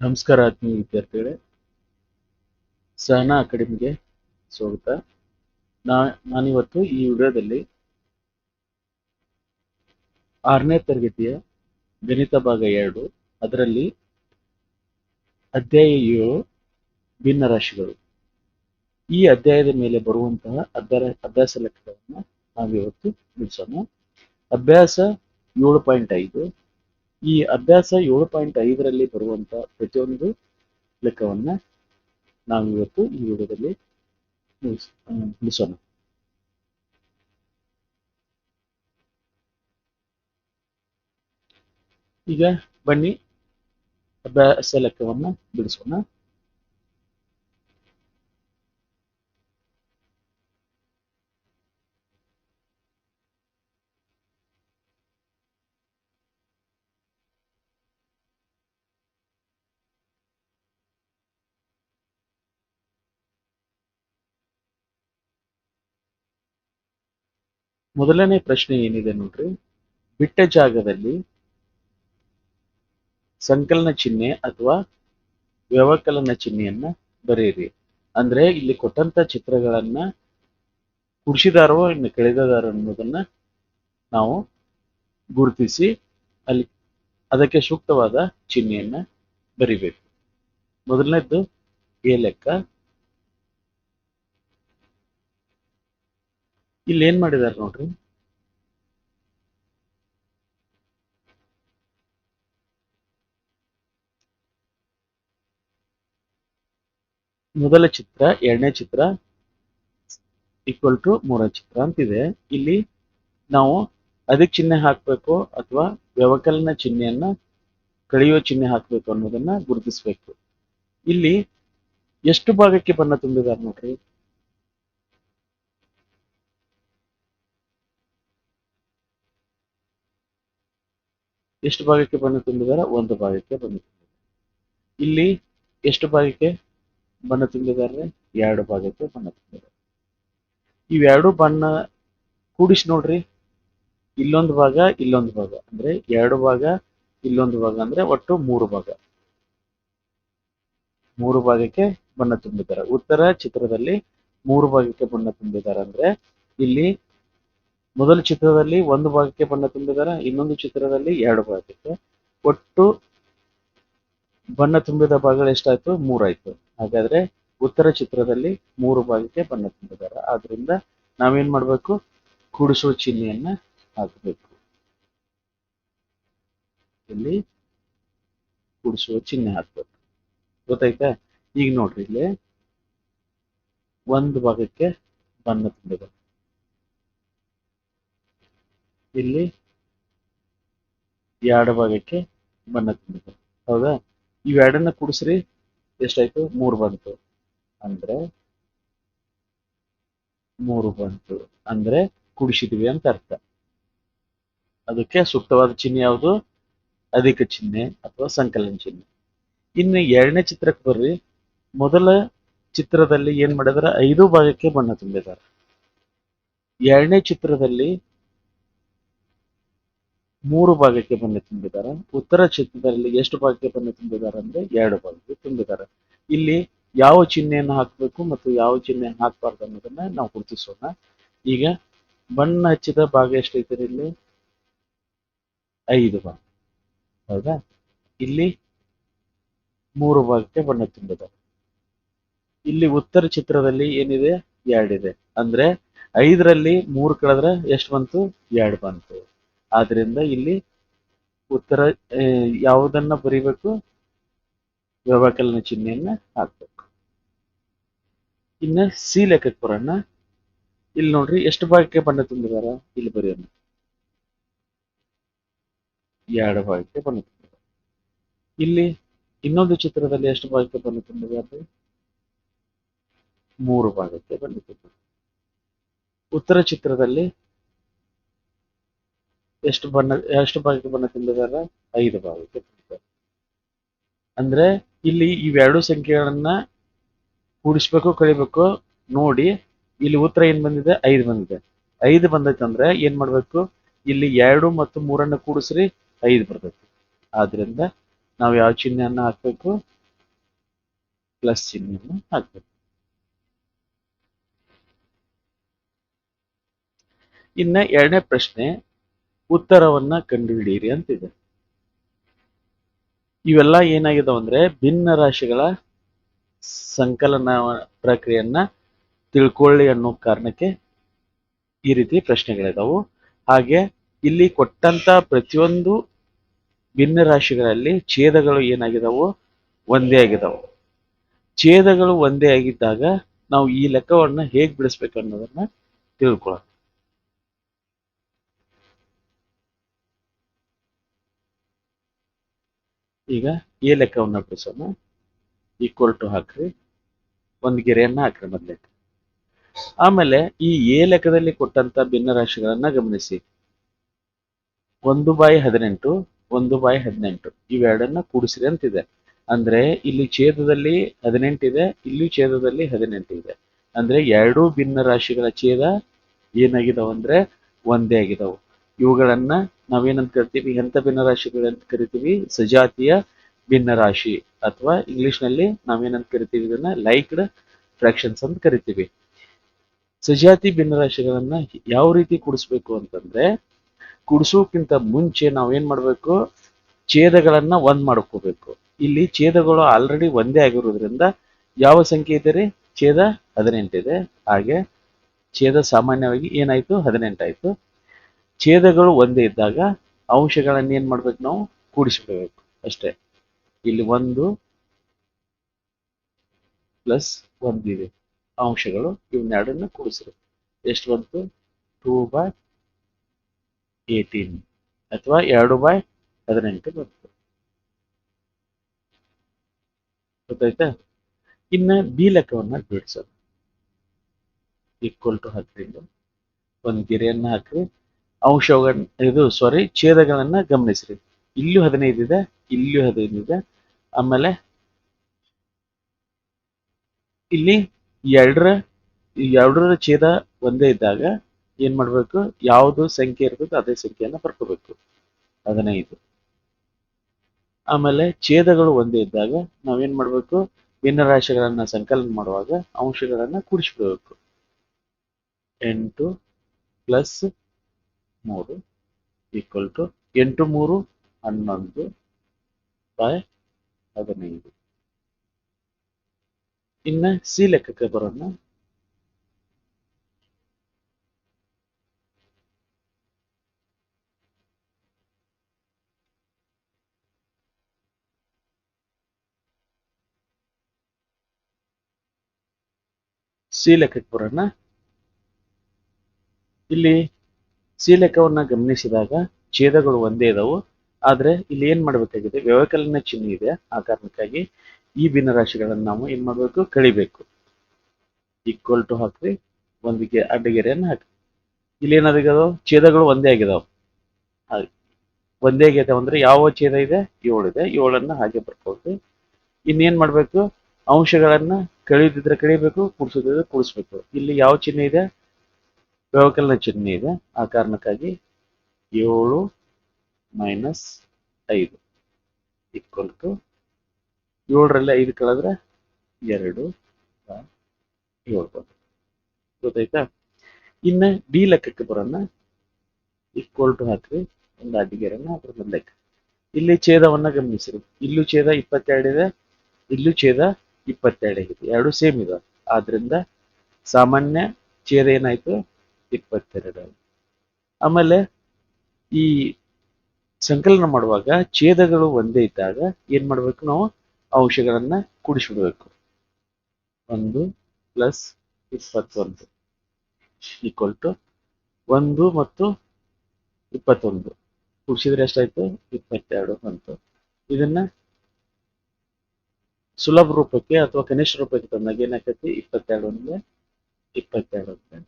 ನಮಸ್ಕಾರ ಆತ್ಮೀಯ ವಿದ್ಯಾರ್ಥಿಗಳೇ. ಸಹನಾ ಅಕಾಡೆಮಿಗೆ ಸ್ವಾಗತ. ನಾ, ನಾನಿವತ್ತು ಈ ವಿಡಿಯೋದಲ್ಲಿ ಆರನೇ ತರಗತಿಯ ಗಣಿತ ಭಾಗ ಎರಡು, ಅದರಲ್ಲಿ ಅಧ್ಯಾಯ ಏಳು ಭಿನ್ನರಾಶಿಗಳು. ಈ ಅಧ್ಯಾಯದ ಮೇಲೆ ಬರುವಂತಹ ಅಭ್ಯರ, ಅಭ್ಯಾಸ ಲೆಕ್ಕಗಳನ್ನು ನಾವಿವತ್ತು ಬಿಡಿಸೋಣ. ಅಭ್ಯಾಸ ಏಳು ಪಾಯಿಂಟ್ ಐದು ಈ ಅಭ್ಯಾಸ ಏಳು ಪಾಯಿಂಟ್ ಐದರಲ್ಲಿ ಬರುವಂತ ಪ್ರತಿಯೊಂದು ಲೆಕ್ಕವನ್ನ ನಾವು ಇವತ್ತು ಈ ವಿಡಿಯೋದಲ್ಲಿ ಮುಗಿಸೋಣ. ಈಗ ಬನ್ನಿ ಅಭ್ಯಾಸ ಲೆಕ್ಕವನ್ನ ಬಿಡಿಸೋಣ. ಮೊದಲನೇ ಪ್ರಶ್ನೆ ಏನಿದೆ ನೋಡ್ರಿ? ಬಿಟ್ಟ ಜಾಗದಲ್ಲಿ ಸಂಕಲನ ಚಿಹ್ನೆ ಅಥವಾ ವ್ಯವಕಲನ ಚಿಹ್ನೆಯನ್ನ ಬರೆಯಿರಿ. ಅಂದ್ರೆ ಇಲ್ಲಿ ಕೊಟ್ಟಂತ ಚಿತ್ರಗಳನ್ನ ಕುಡಿಸಿದಾರೋ ಇನ್ನು ಕಳೆದಿದಾರೋ ಅನ್ನೋದನ್ನ ನಾವು ಗುರುತಿಸಿ ಅಲ್ಲಿ ಅದಕ್ಕೆ ಸೂಕ್ತವಾದ ಚಿಹ್ನೆಯನ್ನ ಬರಿಬೇಕು. ಮೊದಲನೇದ್ದು ಎ ಲೆಕ್ಕ. ಇಲ್ಲಿ ಏನ್ ಮಾಡಿದಾರೆ ನೋಡ್ರಿ? ಮೊದಲ ಚಿತ್ರ, ಎರಡನೇ ಚಿತ್ರ ಈಕ್ವಲ್ ಟು ಮೂರನೇ ಚಿತ್ರ ಅಂತಿದೆ. ಇಲ್ಲಿ ನಾವು ಅದಕ್ಕೆ ಚಿಹ್ನೆ ಹಾಕ್ಬೇಕು ಅಥವಾ ವ್ಯವಕಲನ ಚಿಹ್ನೆಯನ್ನ ಕಳೆಯುವ ಚಿಹ್ನೆ ಹಾಕ್ಬೇಕು ಅನ್ನೋದನ್ನ ಗುರುತಿಸಬೇಕು. ಇಲ್ಲಿ ಎಷ್ಟು ಭಾಗಕ್ಕೆ ಬಣ್ಣ ತುಂಬಿದಾರೆ ನೋಡ್ರಿ? ಎಷ್ಟು ಭಾಗಕ್ಕೆ ಬಣ್ಣ ತುಂಬಿದಾರ ಒಂದು ಭಾಗಕ್ಕೆ ಬಣ್ಣ ತುಂಬಿದ್ದಾರೆ ಇಲ್ಲಿ ಎಷ್ಟು ಭಾಗಕ್ಕೆ ಬಣ್ಣ ತುಂಬಿದಾರೆ ಎರಡು ಭಾಗಕ್ಕೆ ಬಣ್ಣ ತುಂಬಿದ್ದಾರೆ ಇವೆರಡು ಬಣ್ಣ ಕೂಡಿಸಿ ನೋಡ್ರಿ. ಇಲ್ಲೊಂದು ಭಾಗ ಇಲ್ಲೊಂದು ಭಾಗ. ಅಂದ್ರೆ ಎರಡು ಭಾಗ, ಇಲ್ಲೊಂದು ಭಾಗ ಅಂದ್ರೆ ಒಟ್ಟು ಮೂರು ಭಾಗ. ಮೂರು ಭಾಗಕ್ಕೆ ಬಣ್ಣ ತುಂಬಿದ್ದಾರೆ ಉತ್ತರ ಚಿತ್ರದಲ್ಲಿ ಮೂರು ಭಾಗಕ್ಕೆ ಬಣ್ಣ ತುಂಬಿದ್ದಾರೆ ಅಂದ್ರೆ ಇಲ್ಲಿ ಮೊದಲ ಚಿತ್ರದಲ್ಲಿ ಒಂದು ಭಾಗಕ್ಕೆ ಬಣ್ಣ ತುಂಬಿದ್ದಾರೆ, ಇನ್ನೊಂದು ಚಿತ್ರದಲ್ಲಿ ಎರಡು ಭಾಗಕ್ಕೆ. ಒಟ್ಟು ಬಣ್ಣ ತುಂಬಿದ ಭಾಗಗಳು ಎಷ್ಟಾಯ್ತು? ಮೂರಾಯ್ತು. ಹಾಗಾದ್ರೆ ಉತ್ತರ ಚಿತ್ರದಲ್ಲಿ ಮೂರು ಭಾಗಕ್ಕೆ ಬಣ್ಣ ತುಂಬಿದ್ದಾರೆ. ಆದ್ರಿಂದ ನಾವೇನ್ ಮಾಡ್ಬೇಕು? ಕೂಡಿಸುವ ಚಿಹ್ನೆಯನ್ನ ಹಾಕಬೇಕು. ಇಲ್ಲಿ ಕೂಡಿಸುವ ಚಿಹ್ನೆ ಹಾಕ್ಬೇಕು. ಗೊತ್ತಾಯ್ತಾ? ಈಗ ನೋಡ್ರಿ, ಇಲ್ಲಿ ಒಂದು ಭಾಗಕ್ಕೆ ಬಣ್ಣ ತುಂಬಿದೆ. ಇಲ್ಲಿ ಎರಡು ಭಾಗಕ್ಕೆ ಬಣ್ಣ ತುಂಬಿದೆ. ಹೌದಾ? ಇವೆರಡನ್ನ ಕೂಡಿಸ್ರಿ, ಎಷ್ಟಾಯ್ತು? ಮೂರು ಬಂತು. ಅಂದ್ರೆ ಮೂರು ಬಂತು. ಅಂದ್ರೆ ಕುಡಿಸಿದ್ವಿ ಅಂತ ಅರ್ಥ. ಅದಕ್ಕೆ ಸೂಕ್ತವಾದ ಚಿಹ್ನೆ ಯಾವುದು? ಅಧಿಕ ಚಿಹ್ನೆ ಅಥವಾ ಸಂಕಲನ ಚಿಹ್ನೆ. ಇನ್ನು ಎರಡನೇ ಚಿತ್ರಕ್ಕೆ ಬರ್ರಿ. ಮೊದಲ ಚಿತ್ರದಲ್ಲಿ ಏನ್ ಮಾಡಿದಾರೆ? ಐದು ಭಾಗಕ್ಕೆ ಬಣ್ಣ ತುಂಬಿದ್ದಾರೆ. ಎರಡನೇ ಚಿತ್ರದಲ್ಲಿ ಮೂರು ಭಾಗಕ್ಕೆ ಬಣ್ಣ ತುಂಬಿದ್ದಾರೆ. ಉತ್ತರ ಚಿತ್ರದಲ್ಲಿ ಎಷ್ಟು ಭಾಗಕ್ಕೆ ಬಣ್ಣ ತುಂಬಿದ್ದಾರೆ ಅಂದ್ರೆ ಎರಡು ಭಾಗಕ್ಕೆ ತುಂಬಿದ್ದಾರೆ. ಇಲ್ಲಿ ಯಾವ ಚಿಹ್ನೆಯನ್ನು ಹಾಕಬೇಕು ಮತ್ತು ಯಾವ ಚಿಹ್ನೆ ಹಾಕಬಾರ್ದು ಅನ್ನೋದನ್ನ ನಾವು ಗುರುತಿಸೋಣ. ಈಗ ಬಣ್ಣ ಹಚ್ಚಿದ ಭಾಗ ಎಷ್ಟೈತೆ ಇಲ್ಲಿ? ಐದು ಭಾಗ. ಹೌದಾ? ಇಲ್ಲಿ ಮೂರು ಭಾಗಕ್ಕೆ ಬಣ್ಣ ತುಂಬಿದೆ ಇಲ್ಲಿ ಉತ್ತರ ಚಿತ್ರದಲ್ಲಿ ಏನಿದೆ? ಎರಡಿದೆ ಅಂದ್ರೆ ಐದರಲ್ಲಿ ಮೂರು ಕಳೆದ್ರೆ ಎಷ್ಟು ಬಂತು? ಎರಡು ಬಂತು. ಆದ್ರಿಂದ ಇಲ್ಲಿ ಉತ್ತರ ಯಾವುದನ್ನ ಬರಿಬೇಕು? ವ್ಯವಕಲನ ಚಿಹ್ನೆಯನ್ನ ಹಾಕ್ಬೇಕು. ಇನ್ನ ಸಿ ಲೆಕ್ಕಕ್ಕೆ ಬರೋಣ. ಇಲ್ಲಿ ನೋಡ್ರಿ, ಎಷ್ಟು ಭಾಗಕ್ಕೆ ಬಣ್ಣ ತುಂಬಿದಾರ? ಇಲ್ಲಿ ಬರೆಯೋಣ. ಎರಡು ಭಾಗಕ್ಕೆ ಬಣ್ಣ ತುಂಬಿದಾರ. ಇಲ್ಲಿ ಇನ್ನೊಂದು ಚಿತ್ರದಲ್ಲಿ ಎಷ್ಟು ಭಾಗಕ್ಕೆ ಬಣ್ಣ ತುಂಬಿದಾರೆ ಮೂರು ಭಾಗಕ್ಕೆ ಬಣ್ಣ ತುಂಬಿದ್ದಾರೆ ಉತ್ತರ ಚಿತ್ರದಲ್ಲಿ ಎಷ್ಟು ಬಣ್ಣ, ಎಷ್ಟು ಭಾಗಕ್ಕೆ ಬಣ್ಣ ತುಂಬಿದಾರ ಐದು ಭಾಗಕ್ಕೆ ತುಂಬಿದ್ದಾರೆ ಅಂದ್ರೆ ಇಲ್ಲಿ ಇವೆರಡು ಸಂಖ್ಯೆಗಳನ್ನ ಕೂಡಿಸ್ಬೇಕು ಕಳಿಬೇಕು ನೋಡಿ. ಇಲ್ಲಿ ಉತ್ತರ ಏನ್ ಬಂದಿದೆ? ಐದು ಬಂದಿದೆ. ಐದು ಬಂದೈತೆ ಅಂದ್ರೆ ಏನ್ ಮಾಡ್ಬೇಕು? ಇಲ್ಲಿ ಎರಡು ಮತ್ತು ಮೂರನ್ನ ಕೂಡಿಸ್ರಿ, ಐದು ಬರ್ತೈತಿ. ಆದ್ರಿಂದ ನಾವು ಯಾವ ಚಿಹ್ನೆಯನ್ನ ಹಾಕ್ಬೇಕು? ಪ್ಲಸ್ ಚಿಹ್ನೆಯನ್ನು ಹಾಕ್ಬೇಕು. ಇನ್ನ ಎರಡನೇ ಪ್ರಶ್ನೆ ಉತ್ತರವನ್ನ ಕಂಡುಹಿಡಿಯಿರಿ ಅಂತಿದೆ. ಇವೆಲ್ಲ ಏನಾಗಿದಾವ ಅಂದ್ರೆ ಭಿನ್ನ ರಾಶಿಗಳ ಸಂಕಲನ ಪ್ರಕ್ರಿಯೆಯನ್ನ ತಿಳ್ಕೊಳ್ಳಿ ಅನ್ನೋ ಕಾರಣಕ್ಕೆ ಈ ರೀತಿ ಪ್ರಶ್ನೆಗಳಿದಾವು. ಹಾಗೆ ಇಲ್ಲಿ ಕೊಟ್ಟಂತ ಪ್ರತಿಯೊಂದು ಭಿನ್ನ ರಾಶಿಗಳಲ್ಲಿ ಛೇದಗಳು ಏನಾಗಿದಾವು? ಒಂದೇ ಆಗಿದಾವು. ಛೇದಗಳು ಒಂದೇ ಆಗಿದ್ದಾಗ ನಾವು ಈ ಲೆಕ್ಕವನ್ನ ಹೇಗ್ ಬಿಡಿಸ್ಬೇಕು ಅನ್ನೋದನ್ನ ತಿಳ್ಕೊಳ್ಳೋಣ. ಈಗ ಎ ಲೆಕ್ಕವನ್ನ ಬಿಡಿಸೋಣ ಈಕ್ವಲ್ ಟು ಹಾಕ್ರಿ. ಒಂದು ಗೆರೆಯನ್ನ ಹಾಕ್ರಿ ಮೊದಲೇ. ಆಮೇಲೆ ಈ ಎ ಲೆಕ್ಕದಲ್ಲಿ ಕೊಟ್ಟಂತ ಭಿನ್ನ ರಾಶಿಗಳನ್ನ ಗಮನಿಸಿ. ಒಂದು ಬಾಯಿ ಹದಿನೆಂಟು, ಒಂದು ಬಾಯಿ ಹದಿನೆಂಟು. ಇವೆರಡನ್ನ ಕೂಡಿಸಿರಿ ಅಂತಿದೆ. ಅಂದ್ರೆ ಇಲ್ಲಿ ಛೇದದಲ್ಲಿ ಹದಿನೆಂಟಿದೆ, ಇಲ್ಲಿ ಛೇದದಲ್ಲಿ ಹದಿನೆಂಟು ಇದೆ ಅಂದ್ರೆ ಎರಡೂ ಭಿನ್ನ ರಾಶಿಗಳ ಛೇದ ಏನಾಗಿದಾವ ಅಂದ್ರೆ ಒಂದೇ ಆಗಿದಾವು. ಇವುಗಳನ್ನ ನಾವೇನಂತ ಕರಿತೀವಿ? ಎಂತ ಭಿನ್ನ ರಾಶಿಗಳಂತ ಕರಿತೀವಿ? ಸಜಾತಿಯ ಭಿನ್ನರಾಶಿ ಅಥವಾ ಇಂಗ್ಲಿಷ್ನಲ್ಲಿ ನಾವೇನಂತ ಕರಿತೀವಿ ಇದನ್ನ? ಲೈಕ್ಡ್ ಫ್ರಾಕ್ಷನ್ಸ್ ಅಂತ ಕರಿತೀವಿ. ಸಜಾತಿ ಭಿನ್ನರಾಶಿಗಳನ್ನ ಯಾವ ರೀತಿ ಕೂಡಿಸ್ಬೇಕು ಅಂತಂದ್ರೆ, ಕೂಡಿಸೋಕ್ಕಿಂತ ಮುಂಚೆ ನಾವೇನ್ ಮಾಡ್ಬೇಕು? ಛೇದಗಳನ್ನ ಒಂದ್ ಮಾಡ್ಕೋಬೇಕು. ಇಲ್ಲಿ ಛೇದಗಳು ಆಲ್ರೆಡಿ ಒಂದೇ ಆಗಿರೋದ್ರಿಂದ ಯಾವ ಸಂಖ್ಯೆ ಇದೆ ರೀ? ಛೇದ ಹದಿನೆಂಟಿದೆ ಹಾಗೆ ಛೇದ ಸಾಮಾನ್ಯವಾಗಿ ಏನಾಯ್ತು? ಹದಿನೆಂಟಾಯ್ತು ಛೇದಗಳು ಒಂದೇ ಇದ್ದಾಗ ಅಂಶಗಳನ್ನ ಏನ್ ಮಾಡ್ಬೇಕು ನಾವು? ಕೂಡಿಸ್ಕೋಬೇಕು ಅಷ್ಟೇ. ಇಲ್ಲಿ ಒಂದು ಪ್ಲಸ್ ಒಂದಿದೆ. ಅಂಶಗಳು ಇವನ್ನೆರಡನ್ನ ಕೂಡಿಸ್ರಿ ಎಷ್ಟು ಬಂತು? ಟೂ ಬೈ ಏಟೀನ್ ಅಥವಾ ಎರಡು ಬೈ ಹದಿನೆಂಟು ಬಂತು. ಗೊತ್ತಾಯ್ತಾ? ಇನ್ನ ಬಿ ಲೆಕ್ಕವನ್ನ ಬಿಡಿಸೋದು. ಈಕ್ವಲ್ ಟು ಹತ್ತರಿಂದ ಒಂದು ಗೆರೆಯನ್ನ ಹಾಕ್ರಿ. ಅಂಶಗಳನ್ನ, ಇದು ಸಾರಿ ಛೇದಗಳನ್ನು ಗಮನಿಸ್ರಿ. ಇಲ್ಲೂ ಹದಿನೈದು ಇದೆ, ಇಲ್ಲೂ ಹದಿನೈದು ಇದೆ. ಆಮೇಲೆ ಇಲ್ಲಿ ಎರಡರ ಎರಡರ ಛೇದ ಒಂದೇ ಇದ್ದಾಗ ಏನ್ ಮಾಡ್ಬೇಕು? ಯಾವುದು ಸಂಖ್ಯೆ ಇರ್ತದೆ ಅದೇ ಸಂಖ್ಯೆಯನ್ನ ಬರ್ಕೋಬೇಕು. ಹದಿನೈದು. ಆಮೇಲೆ ಛೇದಗಳು ಒಂದೇ ಇದ್ದಾಗ ನಾವೇನ್ ಮಾಡ್ಬೇಕು? ಭಿನ್ನ ರಾಶಿಗಳನ್ನ ಸಂಕಲನ ಮಾಡುವಾಗ ಅಂಶಗಳನ್ನ ಕೂಡಿಸ್ಬಿಡ್ಬೇಕು ಎಂಟು ಪ್ಲಸ್ ಮೂರು ಈಕ್ವಲ್ ಟು ಎಂಟು ಮೂರು ಹನ್ನೊಂದು ಬೈ ಹದಿನೈದು. ಇನ್ನ ಸಿ ಲೆಕ್ಕಕ್ಕೆ ಬರೋಣ. ಸಿ ಲೆಕ್ಕಕ್ಕೆ ಬರೋಣ. ಇಲ್ಲಿ ಸಿ ಲೆಕ್ಕವನ್ನ ಗಮನಿಸಿದಾಗ ಛೇದಗಳು ಒಂದೇ ಇದಾವು. ಆದ್ರೆ ಇಲ್ಲಿ ಏನ್ ಮಾಡ್ಬೇಕಾಗಿದೆ? ವ್ಯವಕಲನ ಚಿಹ್ನೆ ಇದೆ. ಆ ಕಾರಣಕ್ಕಾಗಿ ಈ ಭಿನ್ನ ರಾಶಿಗಳನ್ನ ನಾವು ಏನ್ ಮಾಡ್ಬೇಕು? ಕಳಿಬೇಕು. ಈಕ್ವಲ್ ಟು ಹಾಕ್ರಿ. ಒಂದಿಗೆ ಅಡ್ಡಗೆರೆಯನ್ನು ಹಾಕ್ರಿ. ಇಲ್ಲಿ ಏನಾದ್ರು ಛೇದಗಳು ಒಂದೇ ಆಗಿದಾವೆ ಒಂದೇ ಆಗಿದಾವೆ ಅಂದ್ರೆ ಯಾವ ಛೇದ ಇದೆ? ಏಳು ಇದೆ. ಏಳನ್ನ ಹಾಗೆ ಬರ್ಕೊಂಡು ಇನ್ನೇನ್ ಮಾಡ್ಬೇಕು? ಅಂಶಗಳನ್ನ ಕಳಿದಿದ್ರೆ ಕಳಿಬೇಕು, ಕೂಡಿಸೋದಿದ್ರೆ ಕೂಡಿಸ್ಬೇಕು. ಇಲ್ಲಿ ಯಾವ ಚಿಹ್ನೆ ಇದೆ? ವ್ಯವಕಲನ ಚಿಹ್ನೆ ಇದೆ. ಆ ಕಾರಣಕ್ಕಾಗಿ ಏಳು ಮೈನಸ್ ಐದು ಈಕ್ವಲ್ ಟು ಏಳರಲ್ಲಿ ಐದು ಕಳೆದ್ರೆ ಎರಡು ಬಂತು. ಗೊತ್ತಾಯ್ತಾ? ಇನ್ನು ಡಿ ಲೆಕ್ಕಕ್ಕೆ ಬರೋಣ. ಈಕ್ವಲ್ ಟು ಹಾಕ್ರಿ ಒಂದು ಅಡ್ಡಿಗೆರನ್ನ ಅದ್ರ ಲೆಕ್ಕ. ಇಲ್ಲಿ ಛೇದವನ್ನ ಗಮನಿಸಿರಿ. ಇಲ್ಲೂ ಛೇದ ಇಪ್ಪತ್ತೆರಡಿದೆ ಇಲ್ಲೂ ಛೇದ ಇಪ್ಪತ್ತೆರಡು ಆಗಿದೆ ಎರಡು ಸೇಮ್ ಇದೆ ಆದ್ರಿಂದ ಸಾಮಾನ್ಯ ಛೇದ ಏನಾಯ್ತು? ಇಪ್ಪತ್ತೆರಡು ಆಮೇಲೆ ಈ ಸಂಕಲನ ಮಾಡುವಾಗ ಛೇದಗಳು ಒಂದೇ ಇದ್ದಾಗ ಏನ್ ಮಾಡ್ಬೇಕು ನಾವು? ಅಂಶಗಳನ್ನ ಕೂಡಿಸ್ಬಿಡ್ಬೇಕು. ಒಂದು ಪ್ಲಸ್ ಇಪ್ಪತ್ತೊಂದು ಈಕ್ವಲ್ ಟು ಒಂದು ಮತ್ತು ಇಪ್ಪತ್ತೊಂದು. ಕೂಡಿಸಿದ್ರೆ ಎಷ್ಟಾಯ್ತು? ಇಪ್ಪತ್ತೆರಡು ಅಂತ ಇದನ್ನ ಸುಲಭ ರೂಪಕ್ಕೆ ಅಥವಾ ಕನಿಷ್ಠ ರೂಪಕ್ಕೆ ತಂದಾಗ ಏನಾಕತಿ ಇಪ್ಪತ್ತೆರಡು ಅಂದ್ರೆ ಇಪ್ಪತ್ತೆರಡು ಅಂತ.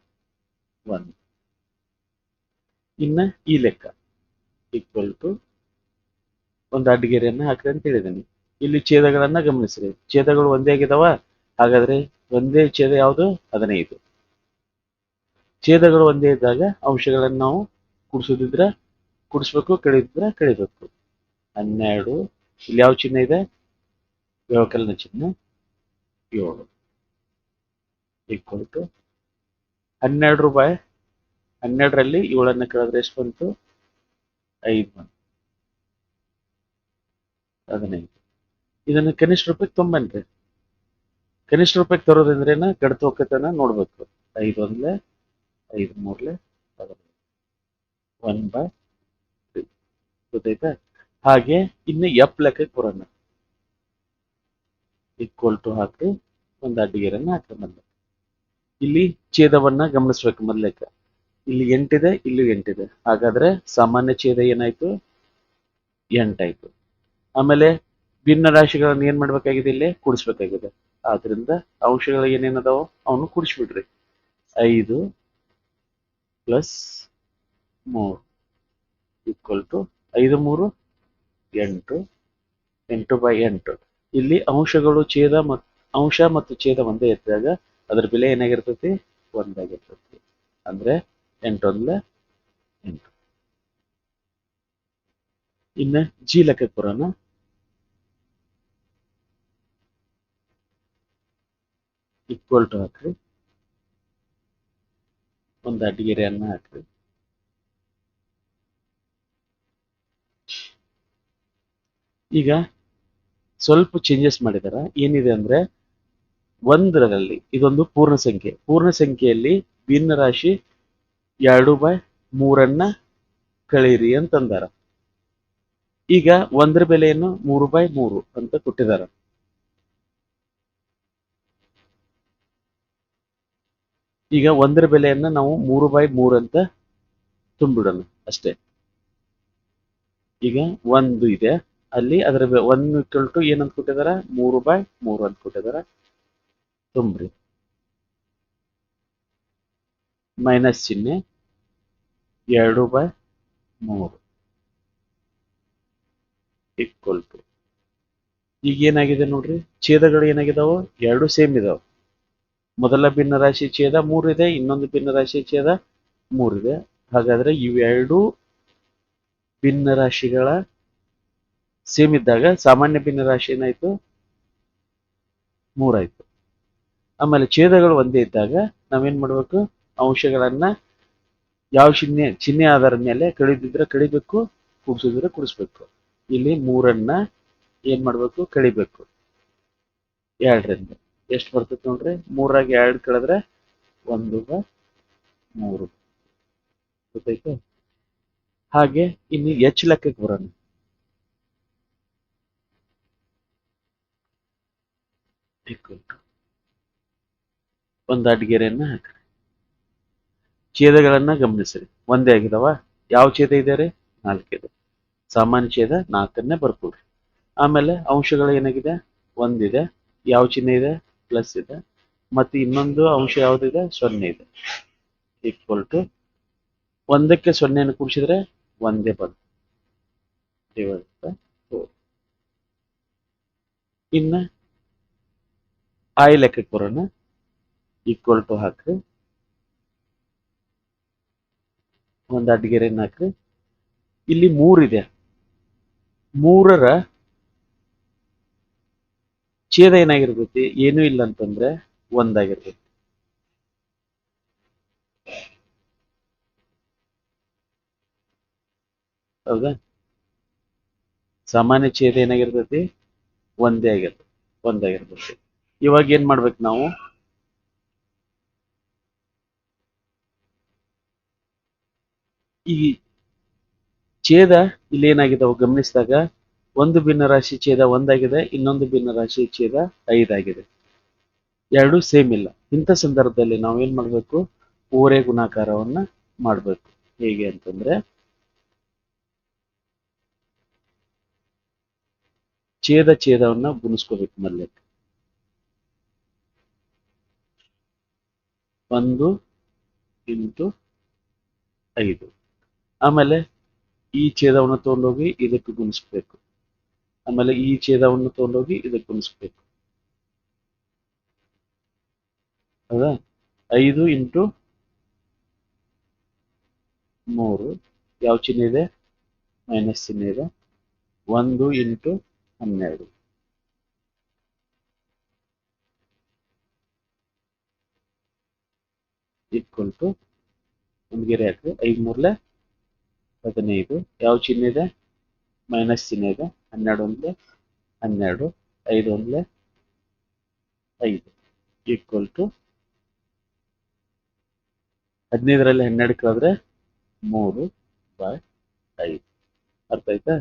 1 ಇನ್ನ ಈ ಲೆಕ್ಕ. ಈಕ್ವಲ್ ಟು ಒಂದು ಅಡ್ಗೆರೆಯನ್ನು ಹಾಕಿದೆ ಅಂತ ಹೇಳಿದ್ದೀನಿ. ಇಲ್ಲಿ ಛೇದಗಳನ್ನ ಗಮನಿಸಿರಿ. ಛೇದಗಳು ಒಂದೇ ಆಗಿದಾವ. ಹಾಗಾದ್ರೆ ಒಂದೇ ಛೇದ ಯಾವುದು? ಹದಿನೈದು. ಛೇದಗಳು ಒಂದೇ ಇದ್ದಾಗ ಅಂಶಗಳನ್ನು ನಾವು ಕುಡಿಸೋದಿದ್ರೆ, ಕುಡಿಸ್ಬೇಕು ಕಳಿದ್ರೆ ಕಳಿಬೇಕು ಹನ್ನೆರಡು. ಇಲ್ಲಿ ಯಾವ ಚಿಹ್ನೆ ಇದೆ? ವ್ಯವಕಲನ ಚಿಹ್ನೆ ಏಳು. ಈಕ್ವಲ್ ಟು ಹನ್ನೆರಡು ರೂಪಾಯಿ. ಹನ್ನೆರಡರಲ್ಲಿ ಏಳನ್ನ ಕೇಳಿದ್ರೆ ಎಷ್ಟು ಬಂತು? ಐದು ಬಂತು. ಹದಿನೈದು. ಇದನ್ನು ಕನಿಷ್ಠ ರೂಪಾಯಿಗೆ ತೊಂಬನ್ರಿ. ಕನಿಷ್ಠ ರೂಪಾಯಿಗೆ ತರೋದಂದ್ರೇನ ಕಡ್ತು ಹೋಗ್ತನ ನೋಡ್ಬೇಕು. ಐದು ಒಂದ್ಲೆ, ಐದು ಮೂರ್ಲೆ ಒನ್ ಬೈ ತ್ರೀ. ಗೊತ್ತಾಯ್ತಾ? ಹಾಗೆ ಇನ್ನು ಎಫ್ ಲೆಕ್ಕಕ್ಕೆ ಬರೋಣ. ಈಕ್ವಲ್ ಟು ಹಾಕಿ ಒಂದು ಅಡ್ಡಿಗೆರನ್ನ ಹಾಕಿ ಮೊದಲು ಇಲ್ಲಿ ಛೇದವನ್ನ ಗಮನಿಸ್ಬೇಕು ಮೊದಲೇಕ ಇಲ್ಲಿ ಎಂಟಿದೆ ಇಲ್ಲಿ ಎಂಟಿದೆ. ಹಾಗಾದ್ರೆ ಸಾಮಾನ್ಯ ಛೇದ ಏನಾಯ್ತು? ಎಂಟಾಯ್ತು ಆಮೇಲೆ ಭಿನ್ನ ರಾಶಿಗಳನ್ನ ಏನ್ ಮಾಡ್ಬೇಕಾಗಿದೆ ಇಲ್ಲಿ? ಕೂಡಿಸ್ಬೇಕಾಗಿದೆ. ಆದ್ರಿಂದ ಅಂಶಗಳು ಏನೇನದಾವ ಅವನು ಕೂಡಿಸ್ಬಿಡ್ರಿ ಐದು ಪ್ಲಸ್ ಮೂರು ಈಕ್ವಲ್ ಟು ಐದು ಮೂರು ಎಂಟು ಎಂಟು ಬೈ ಎಂಟು. ಇಲ್ಲಿ ಅಂಶಗಳು ಛೇದ ಮತ್ತು ಅಂಶ ಮತ್ತು ಛೇದ ಒಂದೇ ಇದ್ದಾಗ ಅದ್ರ ಬೆಲೆ ಏನಾಗಿರ್ತೈತಿ? ಒಂದಾಗಿರ್ತೈತಿ. ಅಂದ್ರೆ ಎಂಟೊಂದ್ಲೆ ಎಂಟು. ಇನ್ನ ಜಿ ಲೆಕ್ಕಕ್ಕೆ ಬರೋಣ ಟು ಹಾಕ್ರಿ. ಒಂದು ಅಡ್ಡಿಗೆರೆಯನ್ನ ಹಾಕ್ರಿ. ಈಗ ಸ್ವಲ್ಪ ಚೇಂಜಸ್ ಮಾಡಿದಾರ. ಏನಿದೆ ಅಂದ್ರೆ ಒಂದರಲ್ಲಿ ಇದೊಂದು ಪೂರ್ಣ ಸಂಖ್ಯೆ. ಪೂರ್ಣ ಸಂಖ್ಯೆಯಲ್ಲಿ ಭಿನ್ನ ರಾಶಿ ಎರಡು ಬೈ ಮೂರನ್ನ ಕಳೀರಿ ಅಂತಂದಾರ. ಈಗ ಒಂದರ ಬೆಲೆಯನ್ನು ಮೂರು ಬೈ ಮೂರು ಅಂತ ಕೊಟ್ಟಿದ್ದಾರೆ ಈಗ ಒಂದರ ಬೆಲೆಯನ್ನ ನಾವು ಮೂರು ಬೈ ಮೂರು ಅಂತ ತುಂಬಿಡೋಣ ಅಷ್ಟೇ. ಈಗ ಒಂದು ಇದೆ. ಅಲ್ಲಿ ಅದರ ಒಂದು ಟು ಏನಂತ ಕೊಟ್ಟಿದಾರ? ಮೂರು ಬೈ ಮೂರು ಅಂತ ಕೊಟ್ಟಿದಾರ. ತುಂಬ್ರಿ. ಮೈನಸ್ ಚಿಹ್ನೆ ಎರಡು ಬೈ ಮೂರು. ಈಕ್ವಲ್ ಟು ಈಗ ಏನಾಗಿದೆ ನೋಡ್ರಿ? ಛೇದಗಳು ಏನಾಗಿದಾವೆ? ಎರಡು ಸೇಮ್ ಇದಾವೆ. ಮೊದಲ ಭಿನ್ನ ರಾಶಿ ಛೇದ ಮೂರಿದೆ ಇನ್ನೊಂದು ಭಿನ್ನ ರಾಶಿ ಛೇದ ಮೂರಿದೆ ಹಾಗಾದ್ರೆ ಇವೆರಡು ಭಿನ್ನ ರಾಶಿಗಳ ಸೇಮ್ ಇದ್ದಾಗ ಸಾಮಾನ್ಯ ಭಿನ್ನ ರಾಶಿ ಏನಾಯ್ತು? ಮೂರಾಯ್ತು. ಆಮೇಲೆ ಛೇದಗಳು ಒಂದೇ ಇದ್ದಾಗ ನಾವೇನ್ ಮಾಡಬೇಕು? ಅಂಶಗಳನ್ನ ಯಾವ ಚಿಹ್ನೆ ಚಿಹ್ನೆ ಆಧಾರದ ಮೇಲೆ ಕಳಿದಿದ್ರೆ ಕಳಿಬೇಕು, ಕೂಡಿಸಿದ್ರೆ ಕುಡಿಸ್ಬೇಕು. ಇಲ್ಲಿ ಮೂರನ್ನ ಏನ್ ಮಾಡಬೇಕು? ಕಳಿಬೇಕು. ಎರಡರಿಂದ. ಎಷ್ಟು ಬರ್ತೈತೆ ನೋಡ್ರಿ? ಮೂರಾಗಿ ಎರಡು ಕಳೆದ್ರೆ ಒಂದು ಮೂರು. ಗೊತ್ತಾಯ್ತು? ಹಾಗೆ ಇನ್ನು ಎಚ್ ಲೆಕ್ಕಕ್ಕೆ ಬರೋಣ. To. ಒಂದು ಅಡ್ಗೆರೆಯನ್ನ ಹಾಕ್ರಿ. ಛೇದಗಳನ್ನ ಗಮನಿಸ್ರಿ. ಒಂದೇ ಆಗಿದವ. ಯಾವ ಛೇದ ಇದ್ದಾರೆ ನಾಲ್ಕಿದೆ ಸಾಮಾನ್ಯ ಛೇದ ನಾಲ್ಕನ್ನೇ ಬರ್ಕೊಡ್ರಿ. ಆಮೇಲೆ ಅಂಶಗಳು ಏನಾಗಿದೆ? ಒಂದಿದೆ. ಯಾವ ಚಿಹ್ನೆ ಇದೆ? ಪ್ಲಸ್ ಇದೆ. ಮತ್ತೆ ಇನ್ನೊಂದು ಅಂಶ ಯಾವುದಿದೆ? ಸೊನ್ನೆ ಇದೆ. ಈಕ್ವಲ್ ಟು ಒಂದಕ್ಕೆ ಸೊನ್ನೆಯನ್ನು ಕೂಡಿಸಿದ್ರೆ ಒಂದೇ ಬಂತು ಇನ್ನ ಆಯ್ ಲೆಕ್ಕಕ್ಕೆ ಬರೋಣ. ಈಕ್ವಲ್ ಟು ಹಾಕ್ರಿ ಒಂದು ಅಡ್ಗೆರೆಯನ್ನು ಹಾಕ್ರಿ ಇಲ್ಲಿ ಮೂರಿದೆ. ಮೂರರ ಛೇದ ಏನಾಗಿರ್ತೈತಿ ಏನೂ ಇಲ್ಲ ಅಂತಂದ್ರೆ ಒಂದಾಗಿರ್ತೈತಿ ಹೌದಾ? ಸಾಮಾನ್ಯ ಛೇದ ಏನಾಗಿರ್ತೈತಿ ಒಂದೇ ಆಗಿರ್ತೈತಿ ಒಂದಾಗಿರ್ತೈತಿ ಇವಾಗ ಏನ್ ಮಾಡ್ಬೇಕು ನಾವು? ಈ ಛೇದ ಇಲ್ಲಿ ಏನಾಗಿದಾವ ಗಮನಿಸಿದಾಗ, ಒಂದು ಭಿನ್ನ ರಾಶಿ ಛೇದ ಒಂದಾಗಿದೆ, ಇನ್ನೊಂದು ಭಿನ್ನ ರಾಶಿ ಛೇದ ಐದಾಗಿದೆ. ಎರಡು ಸೇಮ್ ಇಲ್ಲ. ಇಂಥ ಸಂದರ್ಭದಲ್ಲಿ ನಾವು ಏನ್ ಮಾಡಬೇಕು? ಓರೆ ಗುಣಾಕಾರವನ್ನ ಮಾಡಬೇಕು. ಹೇಗೆ ಅಂತಂದ್ರೆ, ಛೇದ ಛೇದವನ್ನ ಗುಣಿಸ್ಕೋಬೇಕು ಮೊದಲೇ. ಒಂದು ಇಂಟು ಐದು. ಆಮೇಲೆ ಈ ಛೇದವನ್ನು ತಗೊಂಡೋಗಿ ಇದಕ್ಕೆ ಗುಣಿಸ್ಬೇಕು. ಆಮೇಲೆ ಈ ಛೇದವನ್ನು ತಗೊಂಡೋಗಿ ಇದಕ್ಕೆ ಗುಣಿಸ್ಬೇಕು. ಹೌದಾ? ಐದು ಇಂಟು ಮೂರು. ಯಾವ ಚಿಹ್ನೆ ಇದೆ? ಮೈನಸ್ ಚಿಹ್ನೆ ಇದೆ. ಒಂದು ಇಂಟು ಹನ್ನೆರಡು. ಈಕ್ವಲ್ ಟು ಒಂದು ಗೆರೆ ಹಾಕ್ರಿ ಐದು ಮೂರ್ಲೆ ಹದಿನೈದು, ಯಾವ ಚಿಹ್ನೆ ಇದೆ? ಮೈನಸ್ ಚಿಹ್ನೆ ಇದೆ, ಹನ್ನೆರಡು ಒಂದ್ಲೆ, ಹನ್ನೆರಡು, ಐದು ಒಂದ್ಲೆ, ಐದು. ಈಕ್ವಲ್ ಟು ಹದಿನೈದರಲ್ಲಿ ಹನ್ನೆರಡು ಕಳೆದ್ರೆ ಮೂರು ಬೈ ಐದು. ಅರ್ಥ ಆಯ್ತಾ?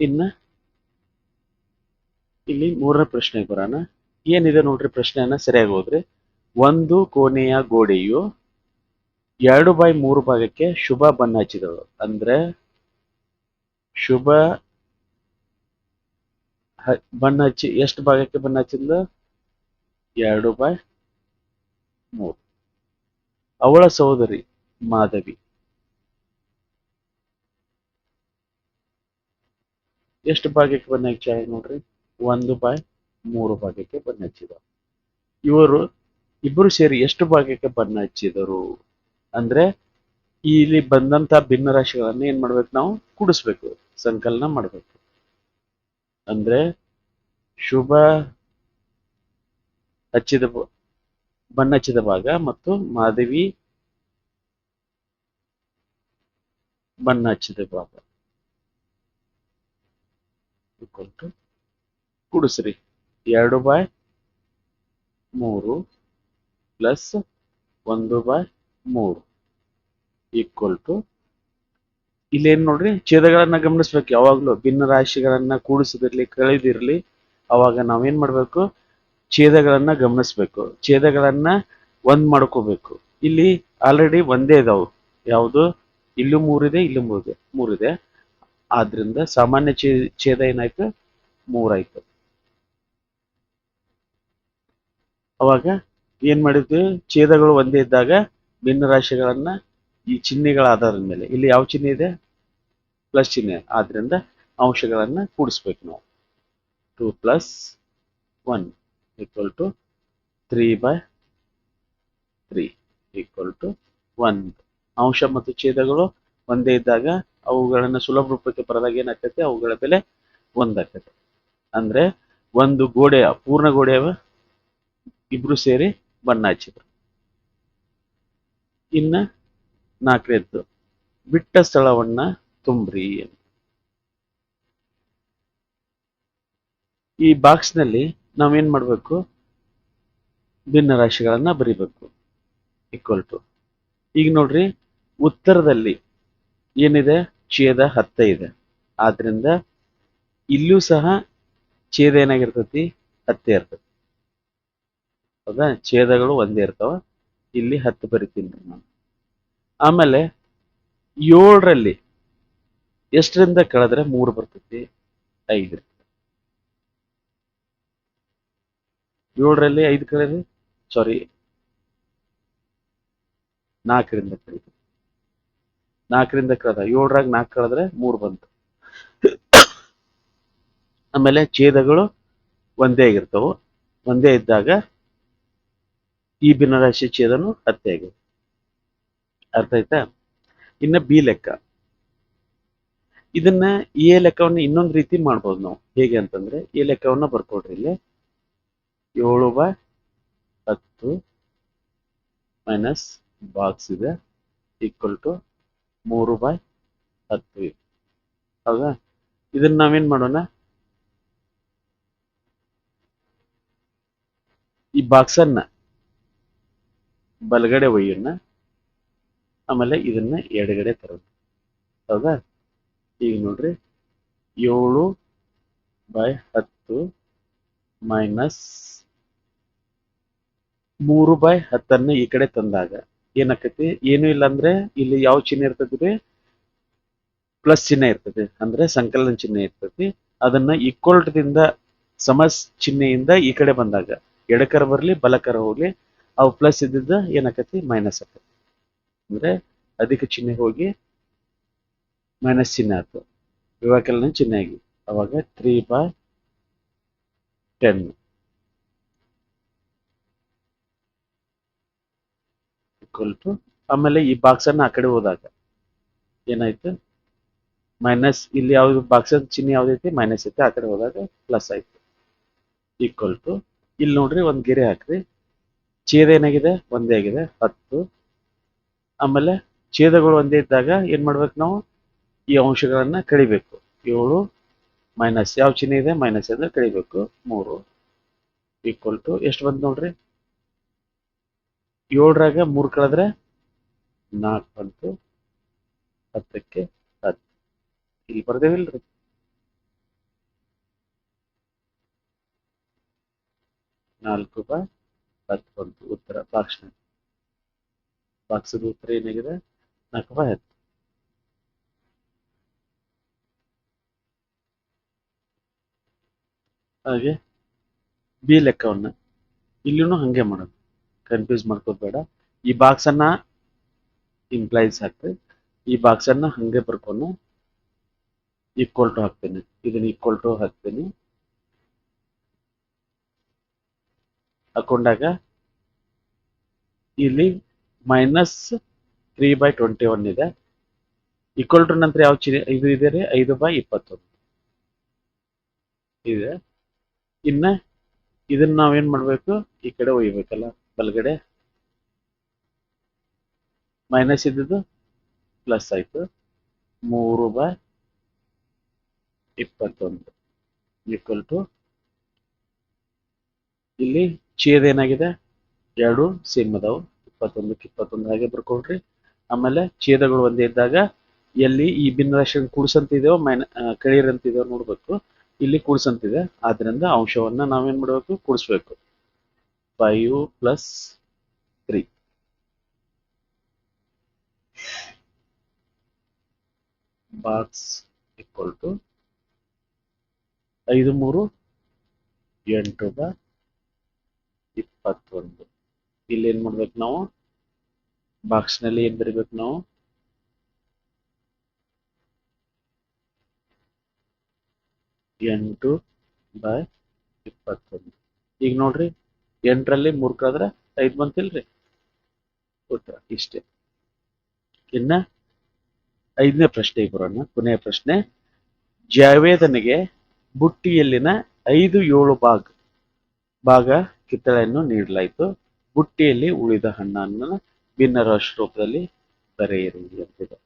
ಇನ್ನ ಇಲ್ಲಿ ಮೂರನೇ ಪ್ರಶ್ನೆಗೆ ಬರೋಣ. ಏನಿದೆ ನೋಡ್ರಿ ಪ್ರಶ್ನೆಯನ್ನ ಸರಿಯಾಗಿ ಹೋದ್ರಿ ಒಂದು ಕೋಣೆಯ ಗೋಡೆಯು ಎರಡು ಬೈ ಮೂರು ಭಾಗಕ್ಕೆ ಶುಭ ಬಣ್ಣ ಹಚ್ಚಿದಳು. ಅಂದ್ರೆ ಶುಭ ಬಣ್ಣ ಹಚ್ಚಿ, ಎಷ್ಟು ಭಾಗಕ್ಕೆ ಬಣ್ಣ ಹಚ್ಚಿದ್ಲು? ಎರಡು ಬೈ ಮೂರು. ಅವಳ ಸಹೋದರಿ ಮಾಧವಿ. ಎಷ್ಟು ಭಾಗಕ್ಕೆ ಬಣ್ಣ ಹಚ್ಚಾಳ ನೋಡ್ರಿ? ಒಂದು ಬೈ ಮೂರು ಭಾಗಕ್ಕೆ ಬಣ್ಣ ಹಚ್ಚಿದರು. ಇವರು ಇಬ್ಬರು ಸೇರಿ ಎಷ್ಟು ಭಾಗಕ್ಕೆ ಬಣ್ಣ ಹಚ್ಚಿದರು? ಅಂದ್ರೆ ಇಲ್ಲಿ ಬಂದಂತ ಭಿನ್ನ ರಾಶಿಗಳನ್ನ ಏನ್ ಮಾಡ್ಬೇಕು ನಾವು? ಕೂಡಿಸ್ಬೇಕು, ಸಂಕಲನ ಮಾಡ್ಬೇಕು. ಅಂದ್ರೆ ಶುಭ ಹಚ್ಚಿದ ಬಣ್ಣ ಹಚ್ಚಿದ ಭಾಗ ಮತ್ತು ಮಾಧವಿ ಬಣ್ಣ ಹಚ್ಚಿದ ಭಾಗ. ಕೂಡಿಸ್ರಿ. ಎರಡು ಬೈ ಮೂರು ಪ್ಲಸ್ ಒಂದು ಬೈ ಮೂರು ಈಕ್ವಲ್ ಟು ಇಲ್ಲೇನು ನೋಡ್ರಿ? ಛೇದಗಳನ್ನ ಗಮನಿಸ್ಬೇಕು. ಯಾವಾಗಲೂ ಭಿನ್ನ ರಾಶಿಗಳನ್ನ ಕೂಡಿಸದಿರ್ಲಿ, ಕಳೆದಿರ್ಲಿ, ಅವಾಗ ನಾವೇನ್ ಮಾಡಬೇಕು? ಛೇದಗಳನ್ನ ಗಮನಿಸ್ಬೇಕು. ಛೇದಗಳನ್ನ ಒಂದ್ ಮಾಡ್ಕೋಬೇಕು. ಇಲ್ಲಿ ಆಲ್ರೆಡಿ ಒಂದೇ ಇದಾವೆ. ಯಾವುದು? ಇಲ್ಲೂ ಮೂರಿದೆ ಇಲ್ಲೂ ಮೂರಿದೆ ಮೂರಿದೆ. ಆದ್ರಿಂದ ಸಾಮಾನ್ಯ ಛೇದ ಏನಾಯ್ತು? ಮೂರಾಯ್ತು. ಅವಾಗ ಏನ್ ಮಾಡಿದ್ವಿ? ಛೇದಗಳು ಒಂದೇ ಇದ್ದಾಗ ಭಿನ್ನ ರಾಶಿಗಳನ್ನ ಈ ಚಿಹ್ನೆಗಳ ಆಧಾರದ ಮೇಲೆ, ಇಲ್ಲಿ ಯಾವ ಚಿಹ್ನೆ ಇದೆ? ಪ್ಲಸ್ ಚಿಹ್ನೆ. ಆದ್ರಿಂದ ಅಂಶಗಳನ್ನ ಕೂಡಿಸ್ಬೇಕು ನಾವು. Two plus one equal to three by three equal to one ಅಂಶ ಮತ್ತು ಛೇದಗಳು ಒಂದೇ ಇದ್ದಾಗ ಅವುಗಳನ್ನು ಸುಲಭ ರೂಪಕ್ಕೆ ಬರೆದಾಗ ಏನಾಗ್ತೈತೆ? ಅವುಗಳ ಬೆಲೆ ಒಂದಾಗ್ತೈತೆ. ಅಂದ್ರೆ ಒಂದು ಗೋಡೆಯ, ಪೂರ್ಣ ಗೋಡೆಯ ಇಬ್ರು ಸೇರಿ ಬಣ್ಣ ಹಚ್ಚಿದ್ರು. ಇನ್ನ ನಾಲ್ಕನೇದ್ದು, ಬಿಟ್ಟ ಸ್ಥಳವನ್ನ ತುಂಬ್ರಿ ಈ ಬಾಕ್ಸ್ನಲ್ಲಿ ನಾವೇನ್ ಮಾಡಬೇಕು? ಭಿನ್ನ ರಾಶಿಗಳನ್ನ ಬರಿಬೇಕು. ಈಕ್ವಲ್ ಟು ಈಗ ನೋಡ್ರಿ, ಉತ್ತರದಲ್ಲಿ ಏನಿದೆ? ಛೇದ ಹತ್ತ ಇದೆ. ಆದ್ರಿಂದ ಇಲ್ಲೂ ಸಹ ಛೇದ ಏನಾಗಿರ್ತತಿ? ಹತ್ತೆ ಇರ್ತೈತಿ. ಹೌದಾ ಛೇದಗಳು ಒಂದೇ ಇರ್ತಾವ. ಇಲ್ಲಿ ಹತ್ತು ಬರಿತೀನಿ ನಾನು. ಆಮೇಲೆ ಏಳರಲ್ಲಿ ಎಷ್ಟರಿಂದ ಕಳೆದ್ರೆ ಮೂರು ಬರ್ತೈತಿ? ಐದು ಏಳರಲ್ಲಿ ಐದು ಕಳೆದ್ರೆ ಸಾರಿ ನಾಲ್ಕರಿಂದ ಕಳೆದು ನಾಲ್ಕರಿಂದ ಕಳೆದ, ಏಳರಾಗ ನಾಲ್ಕು ಕಳೆದ್ರೆ ಮೂರು ಬಂತು. ಆಮೇಲೆ ಛೇದಗಳು ಒಂದೇ ಆಗಿರ್ತಾವು. ಒಂದೇ ಇದ್ದಾಗ ಈ ಭಿನ್ನರಾಶಿ ಛೇದನು ಹತ್ತೆ ಆಗಿದೆ ಅರ್ಥ ಆಯ್ತಾ? ಇನ್ನ ಬಿ ಲೆಕ್ಕ. ಇದನ್ನ ಎ ಲೆಕ್ಕವನ್ನ ಇನ್ನೊಂದು ರೀತಿ ಮಾಡ್ಬೋದು ನಾವು. ಹೇಗೆ ಅಂತಂದ್ರೆ, ಎ ಲೆಕ್ಕವನ್ನ ಬರ್ಕೊಡ್ರಿ ಇಲ್ಲಿ. ಏಳು ಬೈ ಹತ್ತು ಮೈನಸ್ ಬಾಕ್ಸ್ ಇದೆ, ಈಕ್ವಲ್ ಟು ಮೂರು ಬೈ ಹತ್ತು. ಇದೆ ಹೌದಾ? ಇದನ್ನ ನಾವೇನ್ ಮಾಡೋಣ? ಈ ಬಾಕ್ಸ್ ಅನ್ನ ಬಲಗಡೆ ಒಯ್ಯೋಣ ಆಮೇಲೆ ಇದನ್ನ ಎಡಗಡೆ ತರೋದು. ಹೌದಾ? ಈಗ ನೋಡ್ರಿ, ಏಳು ಬೈ ಹತ್ತು ಮೈನಸ್ ಮೂರು ಬೈ ಹತ್ತನ್ನು ಈ ಕಡೆ ತಂದಾಗ ಏನಾಕತಿ ಏನು ಇಲ್ಲ ಅಂದ್ರೆ ಇಲ್ಲಿ ಯಾವ ಚಿಹ್ನೆ ಇರ್ತದೆ ಪ್ಲಸ್ ಚಿಹ್ನೆ ಇರ್ತದೆ ಅಂದ್ರೆ ಸಂಕಲನ ಚಿಹ್ನೆ ಇರ್ತದೆ ಅದನ್ನ ಈಕ್ವಲ್ಟ್ದಿಂದ ಸಮ ಚಿಹ್ನೆಯಿಂದ ಈ ಕಡೆ ಬಂದಾಗ, ಎಡಕರ ಬರಲಿ, ಬಲಕರ ಹೋಗ್ಲಿ ಅವು ಪ್ಲಸ್ ಇದ್ದಿದ್ದ ಏನಾಕತಿ? ಮೈನಸ್ ಆಕತಿ. ಅಂದ್ರೆ ಅಧಿಕ ಚಿಹ್ನೆ ಹೋಗಿ ಮೈನಸ್ ಚಿಹ್ನೆ ಆಯ್ತು ವಿವಾಕಲನ ಚಿಹ್ನೆ ಆಗಿ. ಅವಾಗ ತ್ರೀ ಬೈ ಟೆನ್ to ಆಮೇಲೆ ಈ ಬಾಕ್ಸ್ ಅನ್ನ ಆ ಕಡೆ ಹೋದಾಗ ಏನಾಯ್ತು? ಮೈನಸ್ ಇಲ್ಲಿ ಯಾವ್ದು ಬಾಕ್ಸ್ ಚಿಹ್ನೆ ಯಾವ್ದೈತಿ ಮೈನಸ್ ಐತಿ. ಆ ಕಡೆ ಹೋದಾಗ ಪ್ಲಸ್ ಆಯ್ತು. ಈಕ್ವಲ್ ಟು ಇಲ್ಲಿ ನೋಡ್ರಿ ಒಂದ್ ಗೆರೆ ಹಾಕ್ರಿ. ಛೇದ ಏನಾಗಿದೆ? ಒಂದೇ ಆಗಿದೆ. ಹತ್ತು. ಆಮೇಲೆ ಛೇದಗಳು ಒಂದೇ ಇದ್ದಾಗ ಏನ್ ಮಾಡ್ಬೇಕು ನಾವು? ಈ ಅಂಶಗಳನ್ನ ಕಳಿಬೇಕು. ಏಳು ಮೈನಸ್, ಯಾವ ಚಿಹ್ನೆ ಇದೆ? ಮೈನಸ್ ಅಂದ್ರೆ ಕಳಿಬೇಕು. ಮೂರು ಈಕ್ವಲ್ ಟು ಎಷ್ಟು ಬಂತು ನೋಡ್ರಿ? ಏಳರಾಗ ಮೂರು ಕಳೆದ್ರೆ ನಾಲ್ಕು ಬಂತು. ಹತ್ತಕ್ಕೆ ಹತ್ತು. ಇಲ್ಲಿ ಬರ್ದೇವಿಲ್ರಿ. ನಾಲ್ಕು ಬೈ ಹತ್ತು ಬಂತು. ಉತ್ತರ ಬಾಕ್ಸ್ ಬಾಕ್ಸದ ಉತ್ತರ ಏನಾಗಿದೆ? ನಾಲ್ಕು ಬೈ ಹತ್ತು ಹಾಗೆ ಬಿ ಲೆಕ್ಕವನ್ನ ಇಲ್ಲಿನೂ ಹಂಗೆ ಮಾಡೋದು. ಕನ್ಫ್ಯೂಸ್ ಮಾಡ್ಕೋಬೇಡ ಈ ಬಾಕ್ಸ್ ಅನ್ನ ಇಂಪ್ಲೈಸ್ ಹಾಕ್ತೆ. ಈ ಬಾಕ್ಸ್ ಅನ್ನ ಹಂಗೆ ಬರ್ಕೊಂಡು ಈಕ್ವಲ್ ಟು ಹಾಕ್ತೇನೆ. ಇದನ್ನ ಈಕ್ವಲ್ ಟು ಹಾಕ್ತೇನೆ. ಹಾಕೊಂಡಾಗ ಇಲ್ಲಿ minus three by twenty one ಇದೆ. ಈಕ್ವಲ್ ಟು ನಂತರ ಯಾವ ಚಿಹ್ನೆ, ಇದು ಇದೆ ರೀ? ಐದು ಬೈ ಇಪ್ಪತ್ತೊಂದು. ಇದೆ. ಇನ್ನ ಇದನ್ನ ನಾವೇನ್ ಮಾಡ್ಬೇಕು? ಈ ಕಡೆ ಒಯ್ಬೇಕಲ್ಲ, ಬಲಗಡೆ. ಮೈನಸ್ ಇದ್ದದ್ದು ಪ್ಲಸ್ ಆಯ್ತು. ಮೂರು ಬೈ ಇಪ್ಪತ್ತೊಂದು. ಈಕ್ವಲ್ ಟು ಇಲ್ಲಿ ಛೇದ ಏನಾಗಿದೆ? ಎರಡು ಸೇಮ್ ಅದಾವು. ಇಪ್ಪತ್ತೊಂದಕ್ಕೆ ಇಪ್ಪತ್ತೊಂದು ಹಾಗೆ ಬರ್ಕೊಳ್ರಿ ಆಮೇಲೆ ಛೇದಗಳು ಒಂದೇ ಇದ್ದಾಗ ಎಲ್ಲಿ ಈ ಭಿನ್ನರಾಶಿಯನ್ನು ಕೂಡ್ಸಂತಿದೆಯೋ, ಮೈನ ಕಳೀರಂತಿದೆಯೋ ನೋಡ್ಬೇಕು. ಇಲ್ಲಿ ಕೂಡಿಸಂತಿದೆ. ಆದ್ರಿಂದ ಅಂಶವನ್ನ ನಾವೇನ್ ಮಾಡ್ಬೇಕು? ಕೂಡಿಸ್ಬೇಕು. Five plus three box equal to ಐದು, ಮೂರು, ಎಂಟು ಬ ಇಪ್ಪತ್ತೊಂದು. ಇಲ್ಲಿ ಏನ್ ಮಾಡ್ಬೇಕು ನಾವು? ಬಾಕ್ಸ್ನಲ್ಲಿ ಏನ್ ಬರಿಬೇಕು ನಾವು? ಎಂಟು ಬೈ ಇಪ್ಪತ್ತೊಂದು. ಈಗ ನೋಡ್ರಿ, ಎಂಟರಲ್ಲಿ ಮೂರ್ಕಾದ್ರೆ ಐದ್ ಬಂತಿಲ್ರಿ ಉತ್ತರ, ಇಷ್ಟೇ. ಇನ್ನ ಐದನೇ ಪ್ರಶ್ನೆ ಬರೋಣ. ಕೊನೆಯ ಪ್ರಶ್ನೆ, ಜಾವೇದನಿಗೆ ಬುಟ್ಟಿಯಲ್ಲಿನ ಐದು ಏಳು ಭಾಗ. ಭಾಗ ಕಿತ್ತಳೆಯನ್ನು ನೀಡಲಾಯಿತು. ಬುಟ್ಟಿಯಲ್ಲಿ ಉಳಿದ ಹಣ್ಣನ್ನು ಭಿನ್ನರಾಶಿ ರೂಪದಲ್ಲಿ ಬರೆಯಿರಿ ಅಂತಿದೆ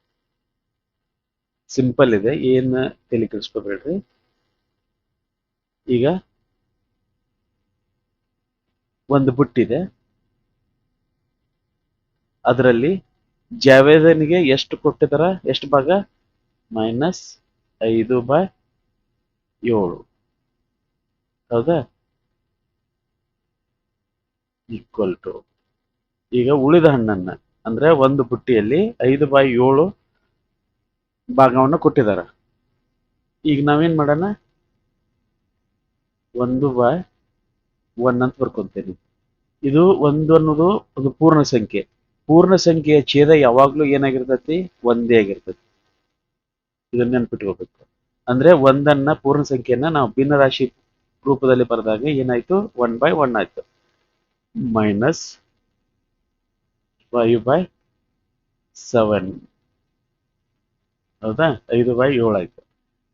ಸಿಂಪಲ್ ಇದೆ. ಏನ್ ತಲೆ ಈಗ ಒಂದು ಬುಟ್ಟಿದೆ. ಅದರಲ್ಲಿ ಜಾವೇದನಿಗೆ ಎಷ್ಟು ಕೊಟ್ಟಿದಾರ? ಎಷ್ಟು ಭಾಗ? ಮೈನಸ್ ಐದು ಬೈ ಏಳು. ಹೌದಾ? ಈಕ್ವಲ್ ಟು ಈಗ ಉಳಿದ ಹಣ್ಣನ್ನ, ಅಂದ್ರೆ ಒಂದು ಬುಟ್ಟಿಯಲ್ಲಿ ಐದು ಬೈ ಏಳು ಭಾಗವನ್ನು ಕೊಟ್ಟಿದಾರ ಈಗ ನಾವೇನ್ ಮಾಡೋಣ? ಒಂದು ಬೈ ಒನ್ ಅಂತ ಬರ್ಕೊಂತೇನೆ. ಇದು ಒಂದು ಅನ್ನೋದು ಒಂದು ಪೂರ್ಣ ಸಂಖ್ಯೆ. ಪೂರ್ಣ ಸಂಖ್ಯೆಯ ಛೇದ ಯಾವಾಗಲೂ ಏನಾಗಿರ್ತೈತಿ? ಒಂದೇ ಆಗಿರ್ತೈತಿ. ಇದನ್ನ ನೆನ್ಪಿಟ್ಕೋಬೇಕು. ಅಂದ್ರೆ ಒಂದನ್ನ ಪೂರ್ಣ ಸಂಖ್ಯೆಯನ್ನ ನಾವು ಭಿನ್ನ ರಾಶಿ ರೂಪದಲ್ಲಿ ಬರೆದಾಗ ಏನಾಯ್ತು? ಒನ್ ಬೈ ಒನ್ ಆಯ್ತು. ಮೈನಸ್ ಫೈವ್ ಬೈ ಸೆವೆನ್ ಹೌದಾ? ಐದು ಬೈ ಏಳು ಆಯ್ತು.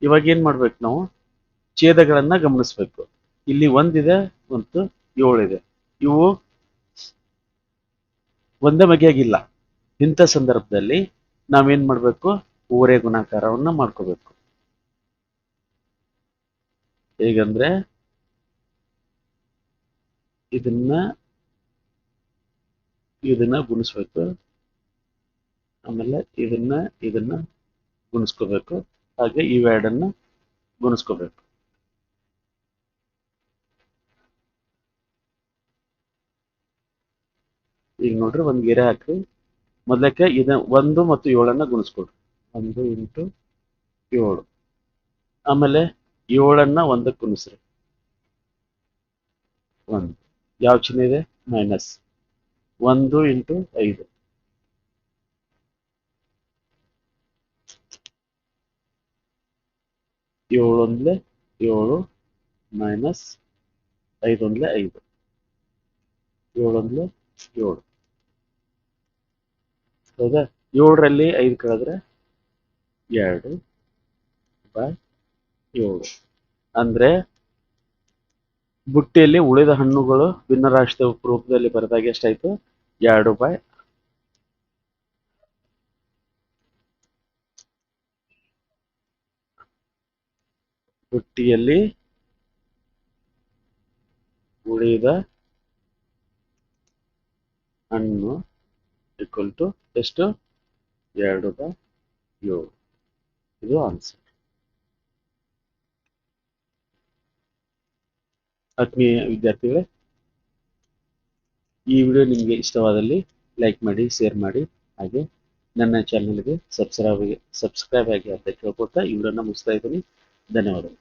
ಇವಾಗ ಏನು ಮಾಡ್ಬೇಕು ನಾವು? ಛೇದಗಳನ್ನು ಗಮನಿಸ್ಬೇಕು. ಇಲ್ಲಿ ಒಂದಿದೆ ಮತ್ತು ಏಳಿದೆ. ಇವು ಒಂದೇ ಬಗೆಯಾಗಿಲ್ಲ. ಇಂಥ ಸಂದರ್ಭದಲ್ಲಿ ನಾವೇನ್ ಮಾಡಬೇಕು? ಊರೇ ಗುಣಾಕಾರವನ್ನು ಮಾಡ್ಕೋಬೇಕು. ಹೇಗಂದ್ರೆ, ಇದನ್ನ ಇದನ್ನ ಗುಣಿಸ್ಬೇಕು. ಆಮೇಲೆ ಇದನ್ನ ಇದನ್ನ ಗುಣಿಸ್ಕೋಬೇಕು. ಹಾಗೆ ಇವೆರಡನ್ನ ಗುಣಿಸ್ಕೋಬೇಕು. ಈಗ ನೋಡ್ರಿ ಒಂದ್ ಗೆರೆ ಹಾಕ್ರಿ ಮೊದಲಕ್ಕೆ ಇದ ಒಂದು ಮತ್ತು ಏಳನ್ನ ಗುಣಿಸ್ಕೊಡ್ರಿ ಒಂದು ಇಂಟು ಏಳು. ಆಮೇಲೆ ಏಳನ್ನ ಒಂದಕ್ಕೆ ಗುಣಿಸ್ರಿ. ಒಂದು. ಯಾವ ಚಿಹ್ನೆ ಇದೆ? ಮೈನಸ್ ಒಂದು ಇಂಟು ಐದು. ಏಳೊಂದ್ಲೆ ಏಳು ಮೈನಸ್ ಐದೊಂದ್ಲೆ ಐದು. ಏಳೊಂದ್ಲೆ ಏಳು. ಹೌದಾ? ಏಳರಲ್ಲಿ ಐದು ಕಳೆದ್ರೆ ಎರಡು ಬೈ ಏಳು. ಅಂದ್ರೆ ಬುಟ್ಟಿಯಲ್ಲಿ ಉಳಿದ ಹಣ್ಣುಗಳು ಭಿನ್ನರಾಶಿಯ ರೂಪದಲ್ಲಿ ಬರೆದಾಗ ಎಷ್ಟಾಯ್ತು? ಎರಡು ಬೈ ಬುಟ್ಟಿಯಲ್ಲಿ ಉಳಿದ ಹಣ್ಣು ಈಕ್ವಲ್ ಟು ಎಷ್ಟು? ಎರಡು ಬೈ ಏಳು. ಇದು ಆನ್ಸರ್ ಆತ್ಮೀಯ ವಿದ್ಯಾರ್ಥಿಗಳೇ, ಈ ವಿಡಿಯೋ ನಿಮಗೆ ಇಷ್ಟವಾದಲ್ಲಿ ಲೈಕ್ ಮಾಡಿ ಶೇರ್ ಮಾಡಿ, ಹಾಗೆ ನನ್ನ ಚಾನಲ್ಗೆ ಸಬ್ಸ್ಕ್ರೈಬ್ ಸಬ್ಸ್ಕ್ರೈಬ್ ಆಗಿ ಅಂತ ಕೇಳ್ಕೊಳ್ತಾ ಈ ವಿಡಿಯೋನ ಮುಗಿಸ್ತಾ ಇದ್ದೀನಿ. ಧನ್ಯವಾದಗಳು.